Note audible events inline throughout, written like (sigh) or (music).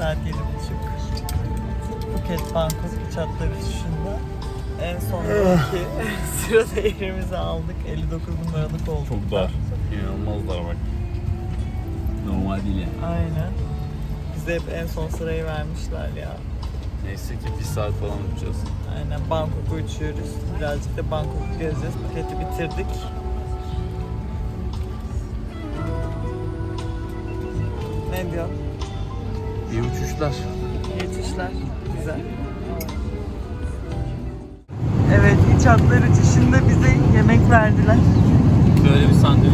Saat yedi buçuk. Phuket Bangkok uçakları uçuşunda en sondaki (laughs) sırada yerimizi aldık. 59 numaralı koltukta. Çok dar. İnanılmaz dar bak. Normal değil yani. Aynen. Bize hep en son sırayı vermişler ya. Neyse ki bir saat falan uçacağız. Aynen Bangkok'a uçuyoruz. Birazcık da Bangkok'u gezeceğiz. Phuket'i bitirdik. Ne diyor? İyi uçuşlar. Geçişler. Güzel. Evet, iç hatlar uçuşunda bize yemek verdiler. Böyle bir sandviç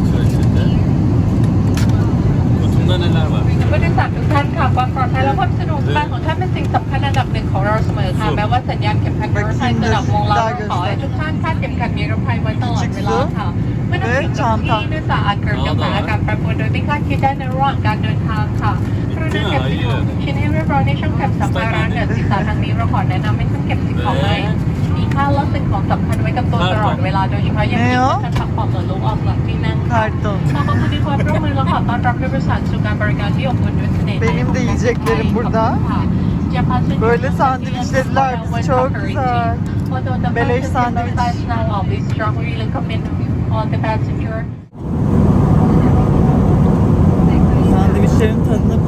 var içinde. Kutumda neler var? ผู้โดยสารทุกท่านค่ะความปลอดภัยและความสะดวกสบายของท่านเป็นสิ่งสำคัญอันดับหนึ่งของเราเสมอค่ะแม้ว่าสัญญาณเข็มขัดนิรภัยจะดับวงเราก็ขอให้ทุกท่านคาดเข็มขัดนิรภัยไว้ตลอดเวลาค่ะเมื่อนั่งอยู่กับที่เนื่องจากอาจเกิดกับสถานการณ์แปรปรวนโดยไม่คาดคิดได้ในระหว่างการเดินทางค่ะกรุณาเก็บสิ่งของทุกชิ้นให้เรียบร้อยในช่องเก็บสัมภาระเหนือศีรษะทางนี้เราขอแนะนำให้ท่านเก็บสิ่งของไว้มี ค่าและสิ่งของสำคัญไว้กับตัวตลอดเวลาโดยเฉพาะอย่างยิ่งเมื่อท่านพักผ่อนหรือลุกออกจากที่นั่งค่ะ Karton. ขอขอบคุณที่ความร่วมมือและขอต้อนรับผู้โดยสารสู่การบริการที่อบอุ่นด้วยเสน่ห์ Benim de yiyeceklerim burada. Böyle sandviçlediler bizi, çok güzel. Beleş sandviç. Sandviçlerin tadını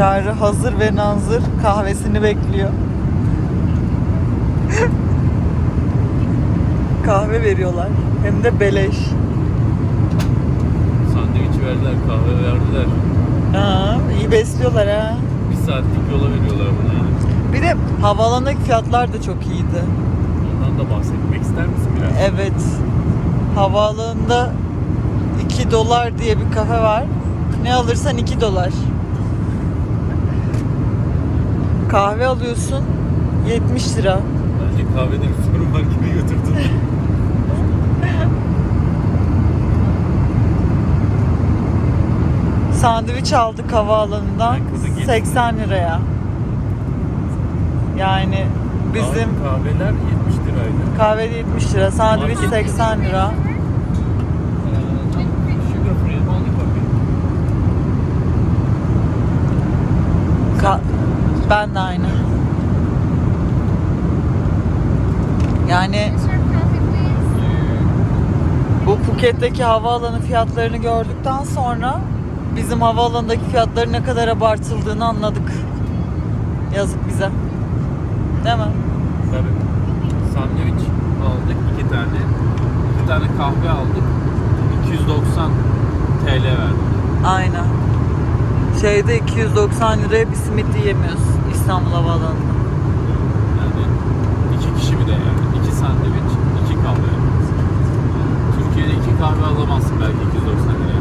Çağrı hazır ve nazır kahvesini bekliyor. (laughs) Kahve veriyorlar. Hem de beleş. Sandviç verdiler, kahve verdiler. Aa, iyi besliyorlar ha. Bir saatlik yola veriyorlar buna yani. Bir de havaalanındaki fiyatlar da çok iyiydi. Ondan da bahsetmek ister misin biraz? Evet. Havaalanında 2 dolar diye bir kafe var. Ne alırsan 2 dolar. Kahve alıyorsun 70 lira. Bence kahvede bir sorun var gibi götürdün. (laughs) Sandviç aldık havaalanından kızı geçti. 80 liraya. Yani bizim Kahveler 70 liraydı. kahve 70 lira, sandviç Market 80 lira. Ben de aynı. Yani bu Phuket'teki havaalanı fiyatlarını gördükten sonra bizim havaalanındaki fiyatların ne kadar abartıldığını anladık. Yazık bize. Değil mi? Tabii. Sandviç aldık iki tane. Bir tane kahve aldık. 290 TL verdik. Aynen. Şeyde 290 liraya bir simit yiyemiyoruz İstanbul Havaalanı'nda. Yani iki kişi bir de yani. İki sandviç, iki kahve. Türkiye'de iki kahve alamazsın belki 290 liraya.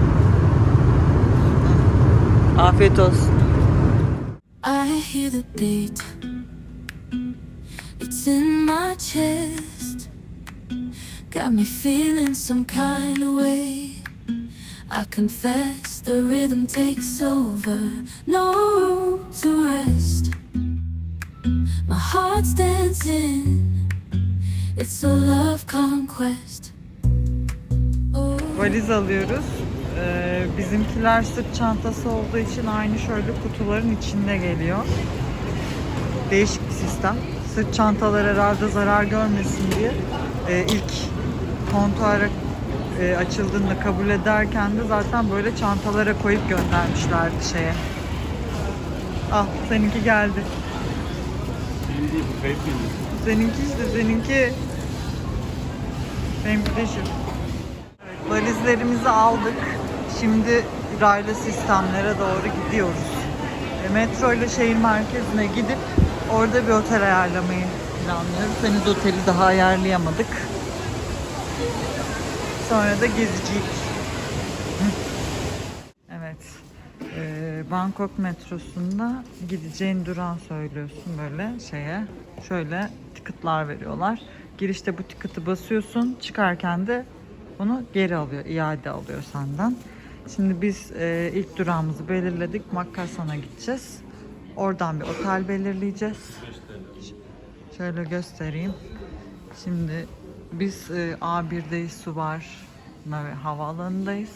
Afiyet olsun. I hear the beat. It's in my chest. Got me feeling some kind of way. I confess the rhythm takes over. No room to rest. My heart's dancing. It's a love conquest. Valiz alıyoruz. Ee, bizimkiler sırt çantası olduğu için aynı şöyle kutuların içinde geliyor. Değişik bir sistem. Sırt çantalar herhalde zarar görmesin diye e, ilk kontuara e, açıldığında kabul ederken de zaten böyle çantalara koyup göndermişlerdi şeye. Ah seninki geldi. Benim değil bu kayıp benim. Seninki işte seninki. Benimki de şu. Evet, valizlerimizi aldık. Şimdi raylı sistemlere doğru gidiyoruz. E, metro ile şehir merkezine gidip orada bir otel ayarlamayı planlıyoruz. Henüz oteli daha ayarlayamadık. Sonra da gezecek. Bangkok metrosunda gideceğin durağı söylüyorsun böyle şeye. Şöyle ticketlar veriyorlar. Girişte bu ticket'ı basıyorsun. Çıkarken de bunu geri alıyor. iade alıyor senden. Şimdi biz e, ilk durağımızı belirledik. Makkasan'a gideceğiz. Oradan bir otel belirleyeceğiz. Şöyle göstereyim. Şimdi biz e, A1'deyiz Suvar ve havaalanındayız.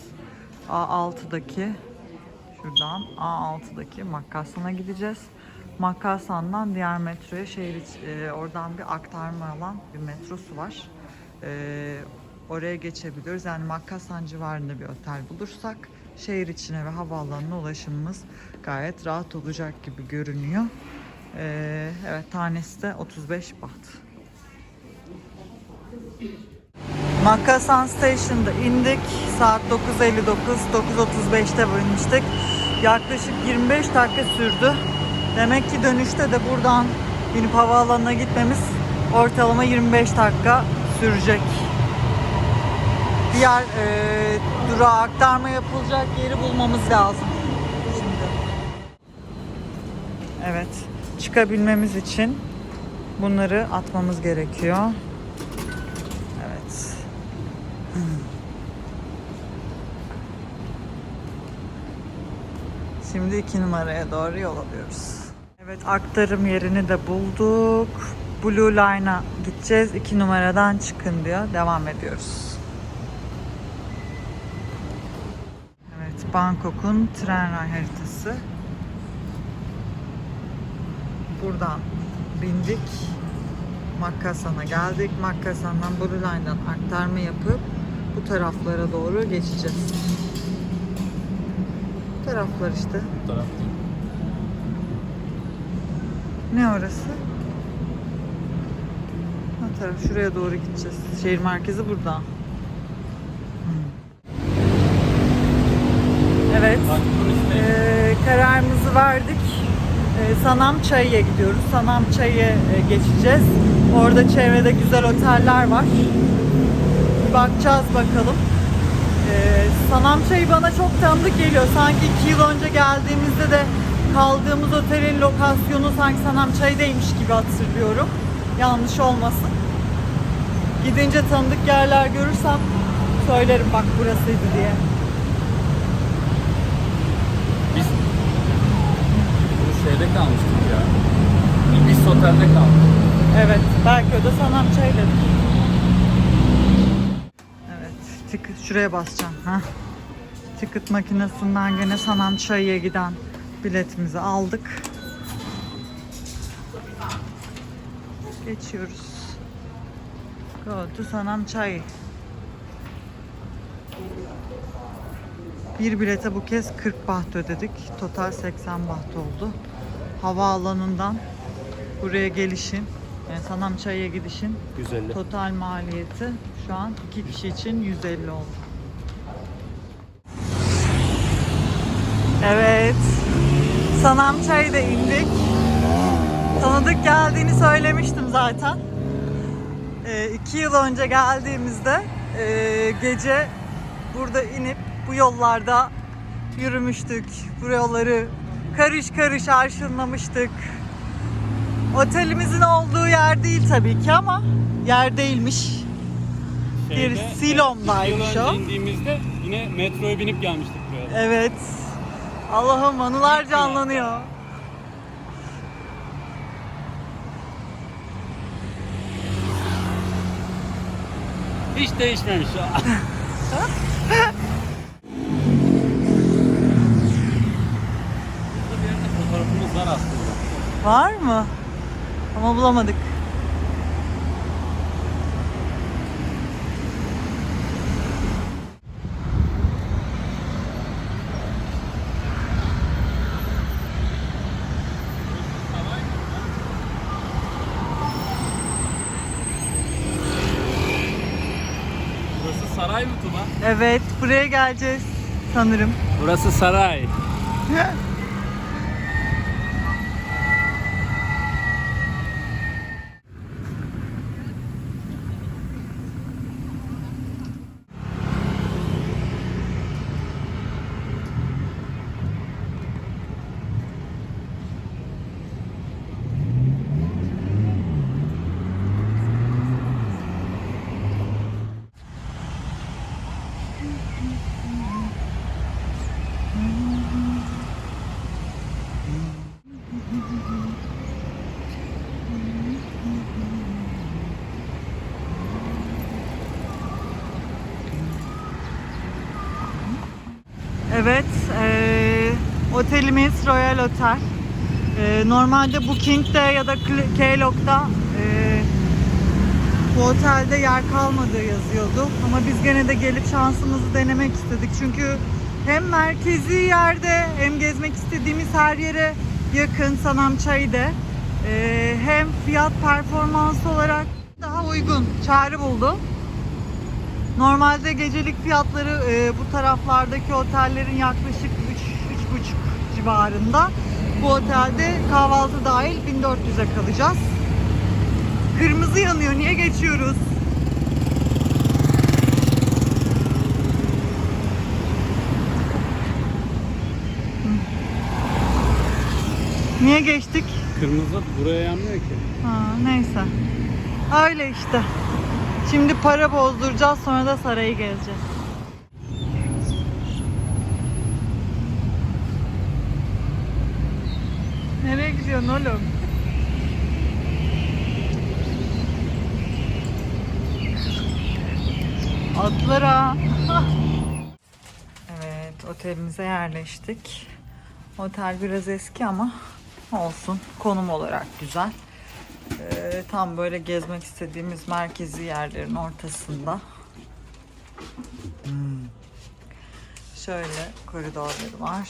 A6'daki şuradan A6'daki Makkasan'a gideceğiz. Makkasan'dan diğer metroya şehir iç- e, oradan bir aktarma alan bir metrosu var. E, oraya geçebiliyoruz. Yani Makkasan civarında bir otel bulursak şehir içine ve havaalanına ulaşımımız gayet rahat olacak gibi görünüyor. E, evet tanesi de 35 baht. Makasan Station'da indik. Saat 9.59, 9.35'te binmiştik. Yaklaşık 25 dakika sürdü. Demek ki dönüşte de buradan binip havaalanına gitmemiz ortalama 25 dakika sürecek. Diğer e, durağa aktarma yapılacak yeri bulmamız lazım. Şimdi. Evet. Çıkabilmemiz için bunları atmamız gerekiyor. Evet. Şimdi iki numaraya doğru yol alıyoruz. Evet aktarım yerini de bulduk. Blue Line'a gideceğiz. İki numaradan çıkın diyor. Devam ediyoruz. Evet Bangkok'un tren haritası. Buradan bindik. Makkasan'a geldik. Makkasan'dan Blue Line'dan aktarma yapıp bu taraflara doğru geçeceğiz. Bu taraflar işte. Bu taraf değil. Ne orası? O taraf. Şuraya doğru gideceğiz. Şehir merkezi burada. Hmm. Evet. Ee, kararımızı verdik. Ee, Sanam Çayı'ya gidiyoruz. Sanam Çayı'ya e, geçeceğiz. Orada çevrede güzel oteller var. Bir bakacağız bakalım. Sanam Çayı bana çok tanıdık geliyor. Sanki iki yıl önce geldiğimizde de kaldığımız otelin lokasyonu sanki Sanam Çayı'daymış gibi hatırlıyorum. Yanlış olmasın. Gidince tanıdık yerler görürsem söylerim bak burasıydı diye. Biz bu şeyde kalmıştık ya. Biz otelde kaldık. Evet, belki o da sanam çayları. Ticket şuraya basacağım. Ha. Ticket makinesinden gene sanam çayıya giden biletimizi aldık. Geçiyoruz. Go to sanam çayı. Bir bilete bu kez 40 baht ödedik. Total 80 baht oldu. Havaalanından buraya gelişin, yani Sanam Çayı'ya gidişin Güzeldi. total maliyeti şu an iki kişi için 150 oldu. Evet. Sanam Çayı'da indik. Tanıdık geldiğini söylemiştim zaten. Ee, iki yıl önce geldiğimizde e, gece burada inip bu yollarda yürümüştük. Bu yolları karış karış arşınlamıştık. Otelimizin olduğu yer değil tabii ki ama yer değilmiş. Bir Silom'daymış iki yıl o. indiğimizde yine metroya binip gelmiştik buraya. Evet. Allah'ım anılar canlanıyor. Hiç değişmemiş. (laughs) Fotoğrafımız var aslında. Var mı? Ama bulamadık. Burası saray mı Tuna? Evet, buraya geleceğiz sanırım. Burası saray. (laughs) Evet, eee, otelimiz Royal Otel. Eee, normalde Booking'de ya da Kl- Klook'ta eee, bu otelde yer kalmadığı yazıyordu. Ama biz gene de gelip şansımızı denemek istedik. Çünkü hem merkezi yerde hem gezmek istediğimiz her yere yakın Sanam Çay'da. Eee, hem fiyat performans olarak daha uygun. Çağrı buldu. Normalde gecelik fiyatları e, bu taraflardaki otellerin yaklaşık 3 3,5 civarında. Bu otelde kahvaltı dahil 1400'e kalacağız. Kırmızı yanıyor. Niye geçiyoruz? Niye geçtik? Kırmızı buraya yanmıyor ki. Ha, neyse. Öyle işte. Şimdi para bozduracağız sonra da sarayı gezeceğiz. Nereye gidiyorsun oğlum? Atlara. (laughs) evet, otelimize yerleştik. Otel biraz eski ama olsun. Konum olarak güzel. Ee, tam böyle gezmek istediğimiz merkezi yerlerin ortasında. Hmm. Şöyle koridorları var.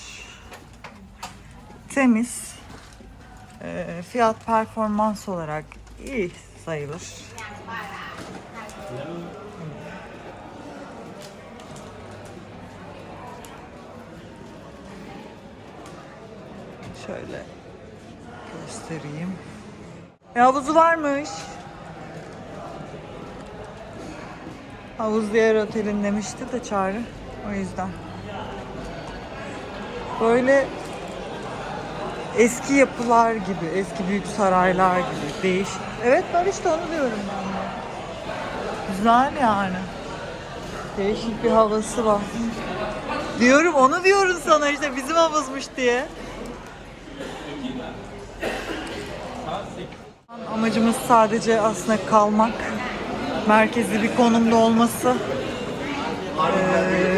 Temiz. Ee, fiyat performans olarak iyi sayılır. Şöyle göstereyim. E, havuzu varmış. Havuz diğer otelin demişti de çağrı. O yüzden. Böyle eski yapılar gibi, eski büyük saraylar gibi değişik. Evet var işte onu diyorum ben de. Güzel yani. Değişik bir havası var. Diyorum onu diyorum sana işte bizim havuzmuş diye. Amacımız sadece aslında kalmak. Merkezi bir konumda olması. Ee,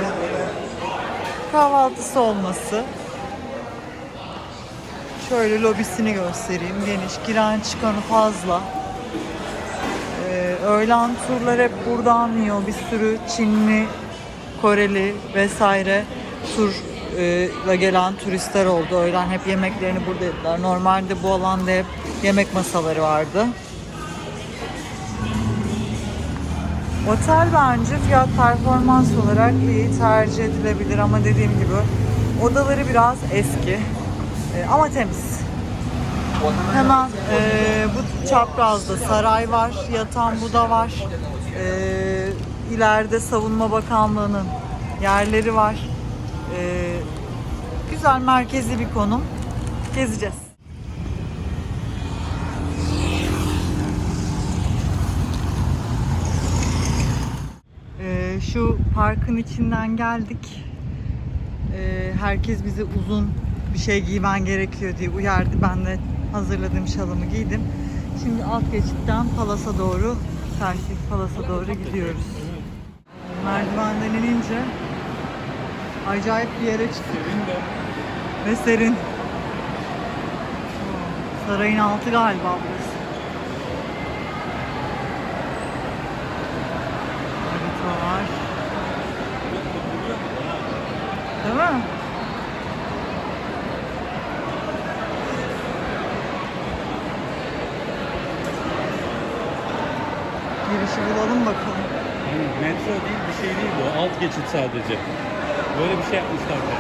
kahvaltısı olması. Şöyle lobisini göstereyim. Geniş, giren çıkanı fazla. Ee, öğlen turlar hep buradan yiyor. Bir sürü Çinli, Koreli vesaire turla gelen turistler oldu. Öğlen hep yemeklerini burada yediler. Normalde bu alanda hep yemek masaları vardı. Otel bence fiyat performans olarak iyi tercih edilebilir ama dediğim gibi odaları biraz eski Ee, ama temiz. Hemen e, bu çaprazda saray var, yatan Buda var. E, ileride Savunma Bakanlığı'nın yerleri var. E, güzel merkezi bir konum. Gezeceğiz. Ee, şu parkın içinden geldik. Ee, herkes bize uzun bir şey giymen gerekiyor diye uyardı. Ben de hazırladığım şalımı giydim. Şimdi alt geçitten Palas'a doğru, Selçuk Palas'a doğru gidiyoruz. Merdivenden inince acayip bir yere çıktık. Ve serin. Sarayın altı galiba burası. Harita var. Değil mi? Girişi bulalım bakalım. Metro değil bir şey değil bu. Alt geçit sadece. Böyle bir şey yapmışlar. yerler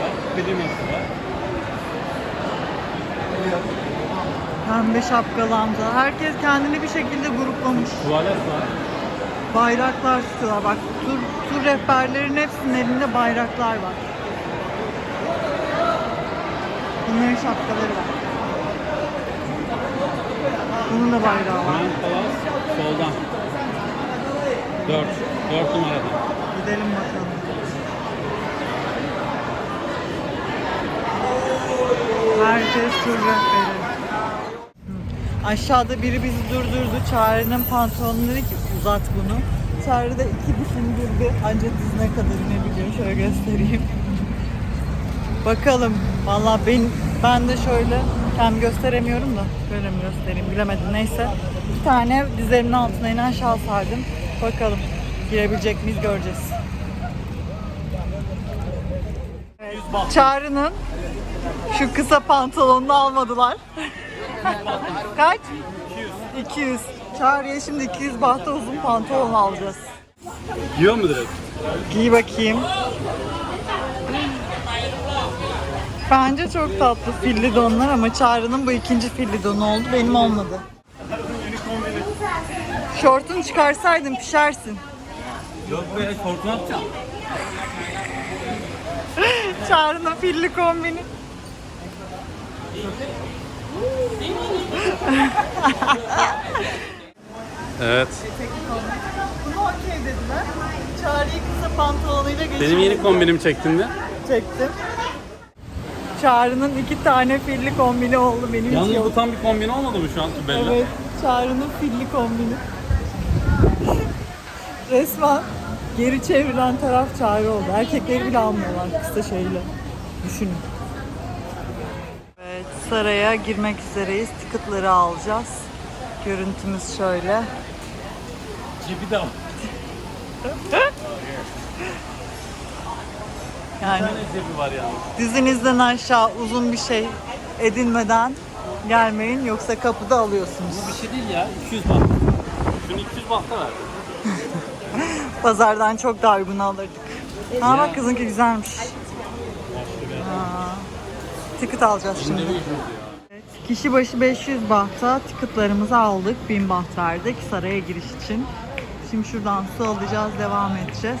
var. Kliması var. Pembe şapkalı amca. Herkes kendini bir şekilde gruplamış. Tuvalet var. Bayraklar tutuyorlar. Bak tur, tur rehberlerin hepsinin elinde bayraklar var. Bunların şapkaları var. Bunun da bayrağı var. Grand Palace soldan. 4. 4 numaradan. Gidelim bakalım. Herkes tur. Aşağıda biri bizi durdurdu. Çağrı'nın pantolonunu dedi ki uzat bunu. Çağrı da iki dişini girdi. Anca dizine kadar inebiliyor. Şöyle göstereyim. Bakalım. Vallahi ben, ben de şöyle kendim gösteremiyorum da. Böyle mi göstereyim bilemedim. Neyse. Bir tane dizlerimin altına inen şal sardım. Bakalım girebilecek miyiz göreceğiz. Evet, Çağrı'nın şu kısa pantolonunu almadılar. (laughs) Kaç? 200. 200. Çağrı'ya şimdi 200 bahta uzun pantolon alacağız. Yiyor mu direkt? Giy bakayım. Bence çok tatlı filli donlar ama Çağrı'nın bu ikinci filli donu oldu. Benim olmadı. Şortunu çıkarsaydın pişersin. Yok be şortunu atacağım. (laughs) Çağrı'nın filli kombini. Evet. Bunu okey dediler. Çağrı'yı kısa pantolonuyla geçirdim. Benim yeni kombinimi çektin mi? çektim. Çağrı'nın iki tane filli kombini oldu benim Yalnız için. bu tam bir kombin olmadı mı şu an Bella? Evet, Çağrı'nın filli kombini. Resmen geri çevrilen taraf Çağrı oldu. Erkekleri bile almıyorlar kısa şeyle. Düşünün. Evet, saraya girmek üzereyiz. Ticket'ları alacağız. Görüntümüz şöyle. Cebi de al. (laughs) Yani Bir tane cebi var yalnız. dizinizden aşağı uzun bir şey edinmeden gelmeyin yoksa kapıda alıyorsunuz. Bu bir şey değil ya. 200 baht. Şunu 200 bahta ver. (laughs) Pazardan çok daha uygun alırdık. Ha bak kızınki güzelmiş. Aa, ticket alacağız şimdi. Evet, Kişi başı 500 bahta ticketlarımızı aldık. 1000 baht verdik saraya giriş için. Şimdi şuradan su alacağız, devam edeceğiz.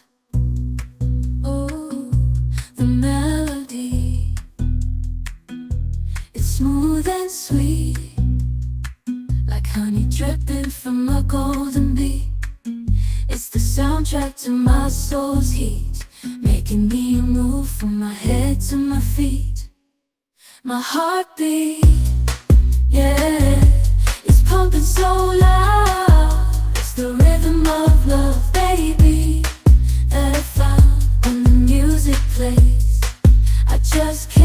My heartbeat, yeah, it's pumping so loud. It's the rhythm of love, baby, that I found when the music plays. I just can't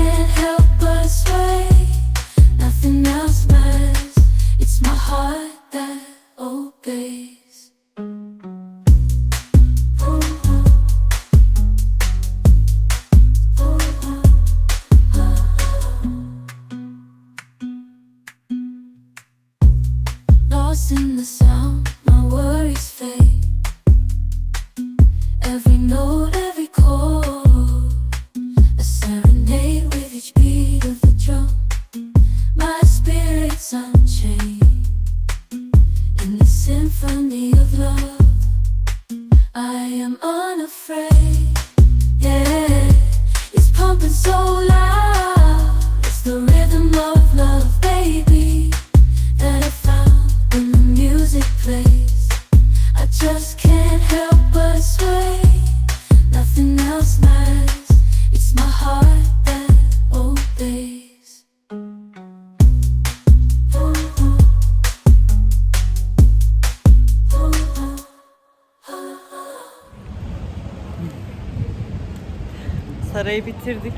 Sarayı bitirdik.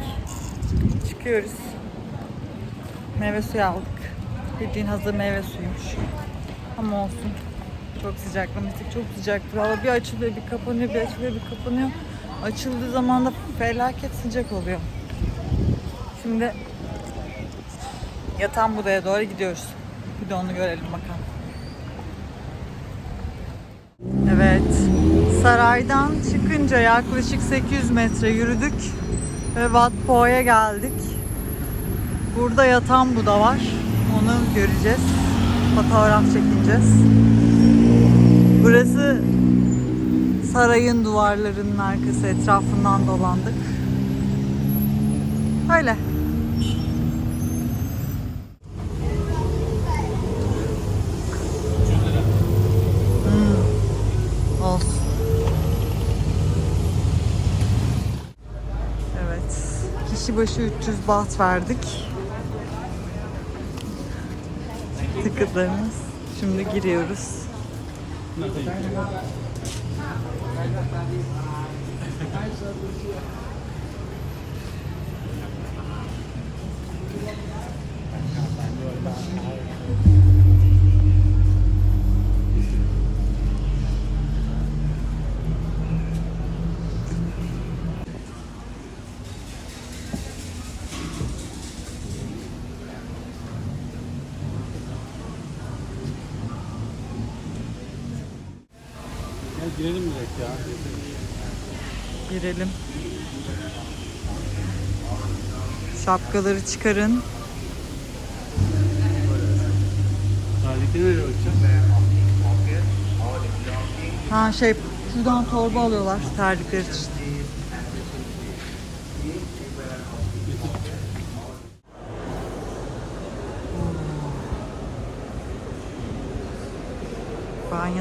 Çıkıyoruz. Meyve suyu aldık. Bildiğin hazır meyve suyuymuş. Ama olsun. Çok sıcaklamıştık. Çok sıcak. Hava bir açılıyor, bir kapanıyor, bir açılıyor, bir kapanıyor. Açıldığı zaman da felaket sıcak oluyor. Şimdi Yatan Buda'ya doğru gidiyoruz. Bir de onu görelim bakalım. Evet. Saraydan çıkınca yaklaşık 800 metre yürüdük ve Wat Po'ya geldik. Burada yatan Buda var. Onu göreceğiz. Fotoğraf çekineceğiz. Burası sarayın duvarlarının arkası etrafından dolandık. Öyle. Kişi başı 300 baht verdik. Tıkıtlarımız. Şimdi giriyoruz. Girelim direkt ya. Girelim. Şapkaları çıkarın. Tarihte nereye bakacağız? Ha şey şuradan torba alıyorlar terlikler için.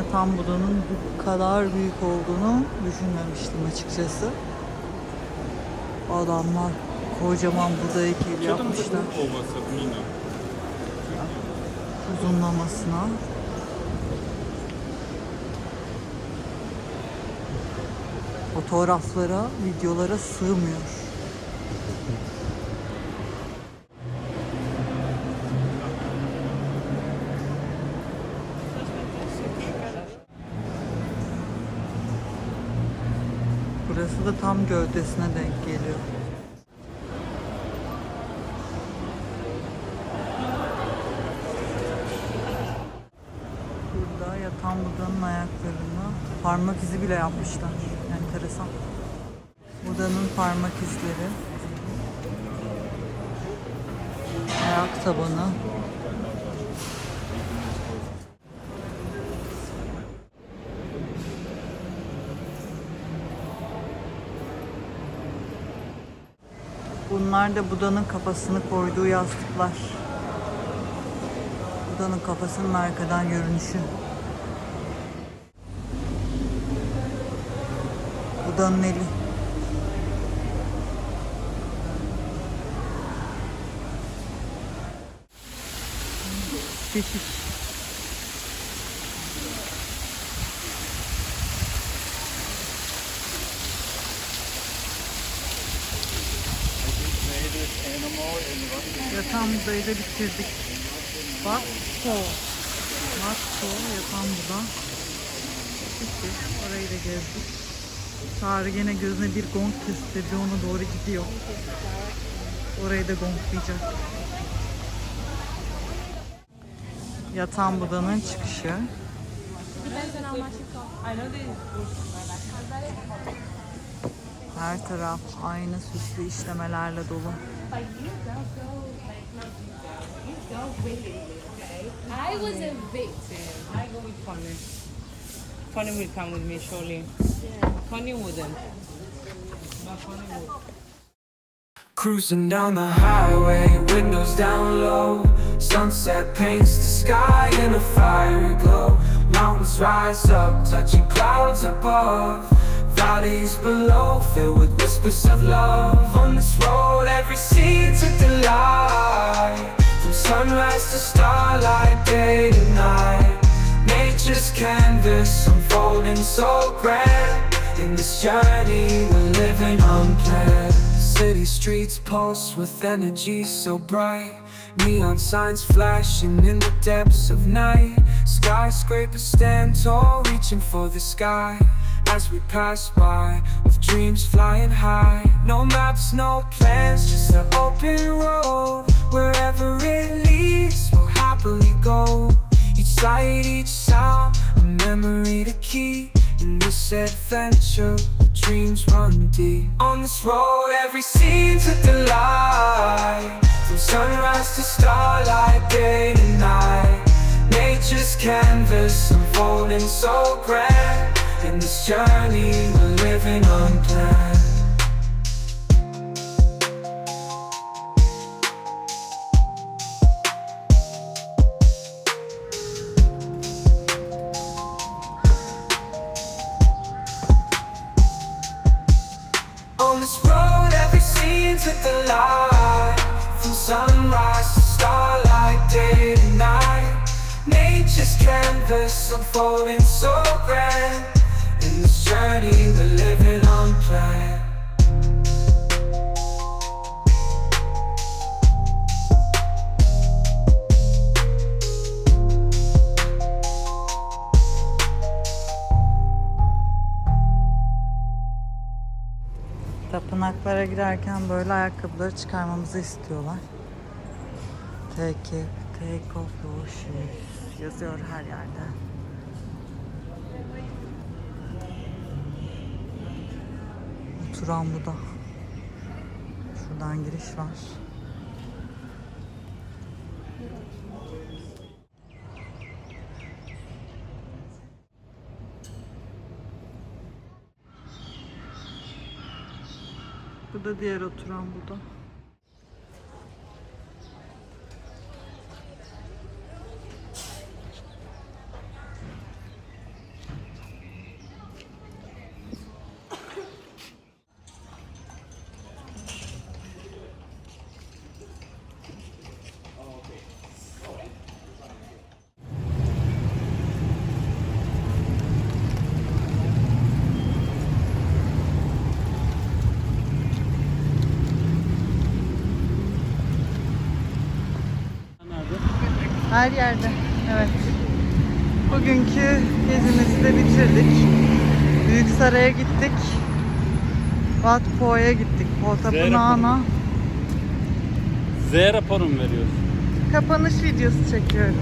Ben yatan budanın bu kadar büyük olduğunu düşünmemiştim açıkçası. Adamlar kocaman buda heykeli yapmışlar uzunlamasına. Fotoğraflara, videolara sığmıyor. Burası da tam gövdesine denk geliyor. Burada yatan budanın ayaklarını parmak izi bile yapmışlar. Enteresan. Budanın parmak izleri. Ayak tabanı. Bunlar da Buda'nın kafasını koyduğu yastıklar. Buda'nın kafasının arkadan görünüşü. Buda'nın eli. Keşiş. Yatan budayı da bitirdik. Bak so. Bak so yatan buda. Bitti. Orayı da gezdik. Çağrı gene gözüne bir gong kestirdi. Ona doğru gidiyor. Orayı da gonglayacak. Yatan budanın çıkışı. Her taraf aynı süslü işlemelerle dolu. I was a victim. I go with Funny. Funny will come with me surely. Funny wouldn't. But Funny would. Cruising down the highway, windows down low. Sunset paints the sky in a fiery glow. Mountains rise up, touching clouds above. Valleys below, filled with whispers of love. On this road, every seed's a delight. Sunrise to starlight, day to night. Nature's canvas unfolding so grand. In this journey, we're living unplanned. City streets pulse with energy so bright. Neon signs flashing in the depths of night. Skyscrapers stand tall, reaching for the sky. As we pass by, with dreams flying high. No maps, no plans, just an open road. Wherever it leads, we'll happily go. Each sight, each sound, a memory to keep. In this adventure, dreams run deep. On this road, every scene's a delight. From sunrise to starlight, day to night. Nature's canvas unfolding so grand. In this journey, we're living on On unfolding so grand. In this journey, we're living unplanned. Tapınaklara girerken böyle ayakkabıları çıkarmamızı istiyorlar. Take, it, take off your shoes yazıyor her yerde. Oturan bu da. Şuradan giriş var. Bu da diğer oturan bu da. Her yerde. Evet. Bugünkü gezimizi de bitirdik. Büyük Saray'a gittik. Wat Po'ya gittik. Po Tapınağı'na. Z raporu mu veriyoruz? Kapanış videosu çekiyorum.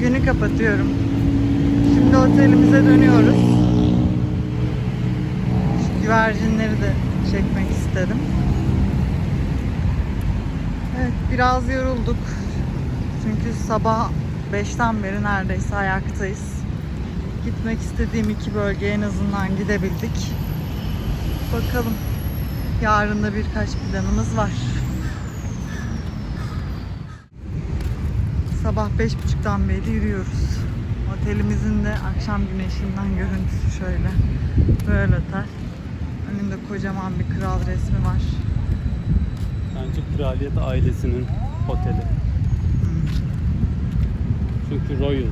Günü kapatıyorum. Şimdi otelimize dönüyoruz. Şu güvercinleri de çekmek istedim. Evet biraz yorulduk. Çünkü sabah 5'ten beri neredeyse ayaktayız. Gitmek istediğim iki bölgeye en azından gidebildik. Bakalım. Yarın da birkaç planımız var. Sabah beş buçuktan beri yürüyoruz. Otelimizin de akşam güneşinden görüntüsü şöyle. Böyle otel. Önünde kocaman bir kral resmi var. Bence kraliyet ailesinin oteli. Çünkü Royal.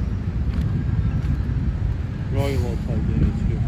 Royal Hotel diye geçiyor.